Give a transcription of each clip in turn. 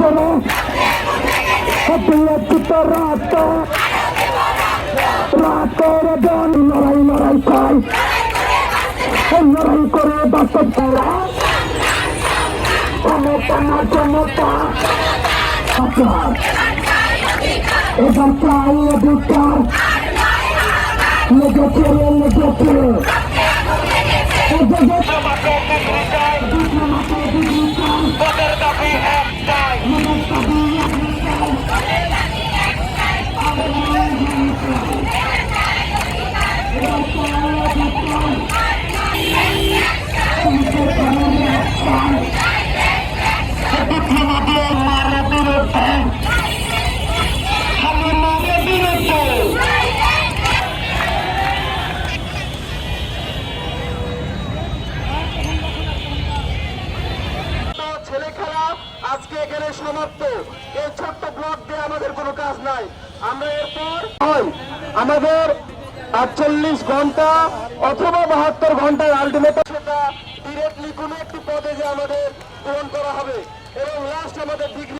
চলো। বিরোচিত রাত। রাতের জন লড়াই লড়াই কর লড়াই করে বাসত তারা ক্ষমতা না ক্ষমতা। অধিকার এবার চাই অধিকার। লেগেছে লেগেছে। এখানে সমাপ্ত। এই ছোট্ট ব্লক দিয়ে আমাদের কোনো কাজ নাই। আমরা এরপর আমাদের আটচল্লিশ ঘণ্টা অথবা বাহাত্তর ঘণ্টার আলটিমেট সেটা ডিরেক্টলি কোনো একটি পদে যে আমাদের পূরণ করা হবে। এবং লাস্ট আমাদের degree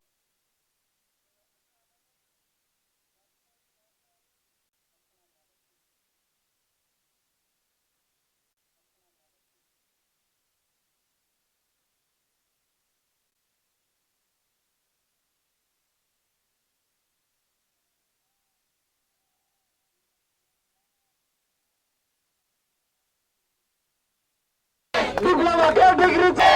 Dubla na każdy gryca!